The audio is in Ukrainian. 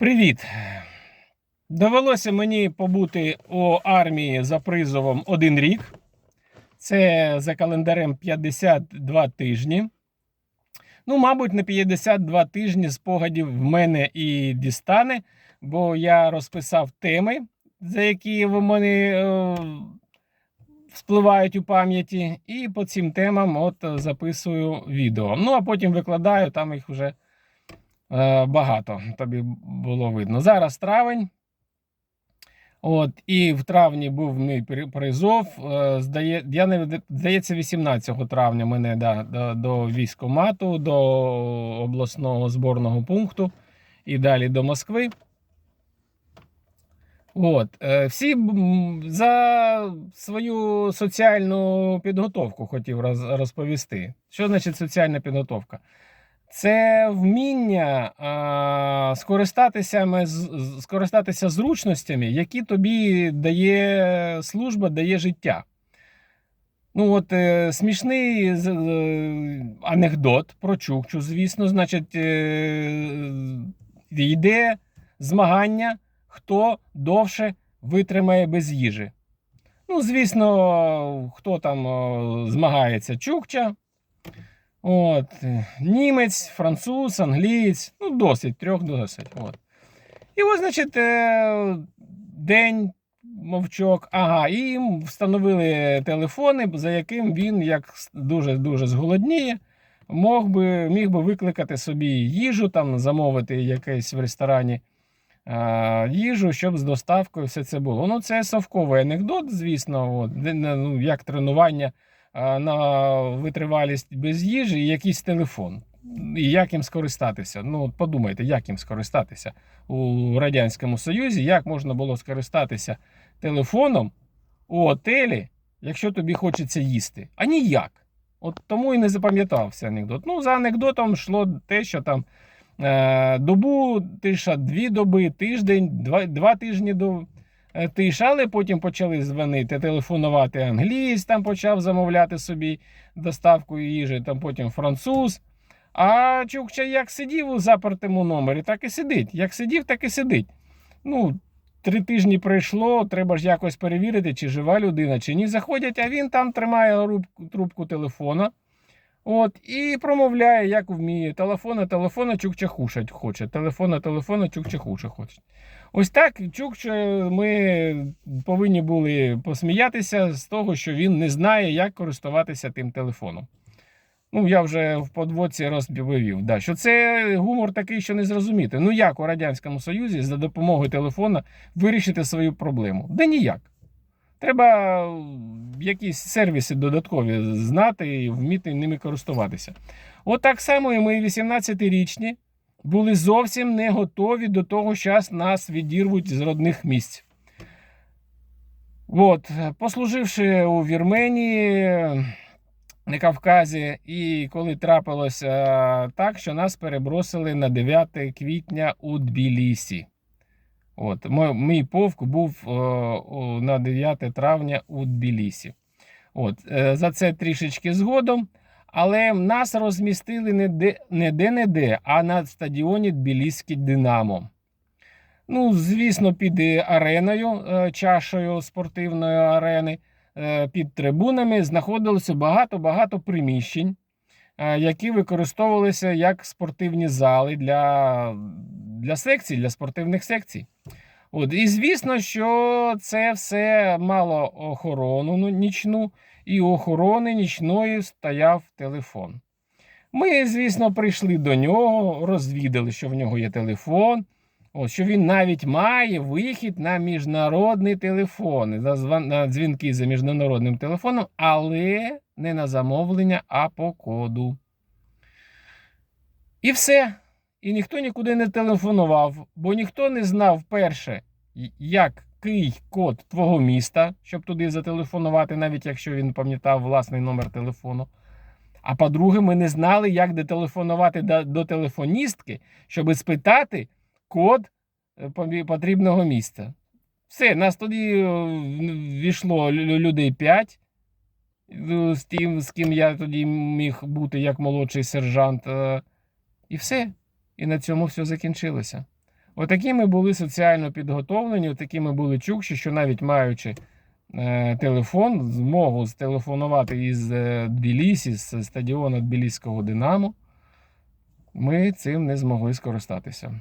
Привіт! Довелося мені побути у армії за призовом один рік. Це за календарем 52 тижні. Ну, мабуть, на 52 тижні спогадів в мене і дістане, бо я розписав теми, за які в мене е, у пам'яті, і по цим темам от записую відео. Ну, а потім викладаю, там їх вже багато, тобі було видно. Зараз травень. От, і в травні був мій при- призов. Е, Здає, я не здається, 18 травня мене да, до, до військкомату, до обласного зборного пункту і далі до Москви. От, е, всі за свою соціальну підготовку хотів розповісти. Що значить соціальна підготовка? Це вміння а, скористатися, скористатися зручностями, які тобі дає служба, дає життя. Ну, от е, смішний е, анекдот про Чукчу, звісно, значить, е, йде змагання, хто довше витримає без їжі. Ну, звісно, хто там змагається, Чукча. От, німець, француз, англієць, ну, досить, трьох досить. От. І ось, значить, е, день мовчок. Ага, і їм встановили телефони, за яким він, як дуже-дуже зголодніє, мог би, міг би викликати собі їжу, там, замовити якесь в ресторані а, їжу, щоб з доставкою все це було. Ну, це совковий анекдот, звісно, от, ну, як тренування на витривалість без їжі і якийсь телефон. І як їм скористатися? Ну, подумайте, як їм скористатися у Радянському Союзі, як можна було скористатися телефоном у отелі, якщо тобі хочеться їсти? А ніяк. От тому і не запам'ятався анекдот. Ну, за анекдотом йшло те, що там е, добу, тиша, дві доби, тиждень, два, два тижні до тиша, але потім почали дзвонити, телефонувати англієць, там почав замовляти собі доставку їжі, там потім француз. А Чукча як сидів у запертому номері, так і сидить. Як сидів, так і сидить. Ну, три тижні пройшло, треба ж якось перевірити, чи жива людина, чи ні. Заходять, а він там тримає рубку, трубку телефона. От, і промовляє, як вміє. Телефона, телефона, чукча хушать хоче. Телефона, телефона, чукча хуша хоче. Ось так Чукча ми повинні були посміятися з того, що він не знає, як користуватися тим телефоном. Ну, я вже в подводці розповів, да, що це гумор такий, що не зрозуміти. Ну як у Радянському Союзі за допомогою телефона вирішити свою проблему? Да ніяк. Треба якісь сервіси додаткові знати і вміти ними користуватися. От так само і ми, 18-річні, були зовсім не готові до того, що нас відірвуть з родних місць. От, послуживши у Вірменії, на Кавказі, і коли трапилося так, що нас перебросили на 9 квітня у Тбілісі. От, мій полк був е, на 9 травня у Тбілісі. От, е, за це трішечки згодом. Але нас розмістили не де не де-не-де, а на стадіоні Тбіліський Динамо. Ну, звісно, під е, ареною, чашею спортивної арени, під трибунами знаходилося багато-багато приміщень, які використовувалися як спортивні зали для, для секцій, для спортивних секцій. От, і звісно, що це все мало охорону ну, нічну, і охорони нічної стояв телефон. Ми, звісно, прийшли до нього, розвідали, що в нього є телефон. От, що він навіть має вихід на міжнародний телефон, на дзвінки за міжнародним телефоном, але не на замовлення, а по коду. І все. І ніхто нікуди не телефонував, бо ніхто не знав перше, й- який код твого міста, щоб туди зателефонувати, навіть якщо він пам'ятав власний номер телефону. А по-друге, ми не знали, як детелефонувати до, телефоністки, щоб спитати код е, потрібного місця. Все, нас тоді е, війшло людей 5. З тим, з ким я тоді міг бути як молодший сержант. е, І все. І на цьому все закінчилося. Отакі ми були соціально підготовлені, отакі ми були чукші, що навіть маючи е, телефон, змогу зтелефонувати із е, Тбілісі, з стадіону Тбіліського Динамо, ми цим не змогли скористатися.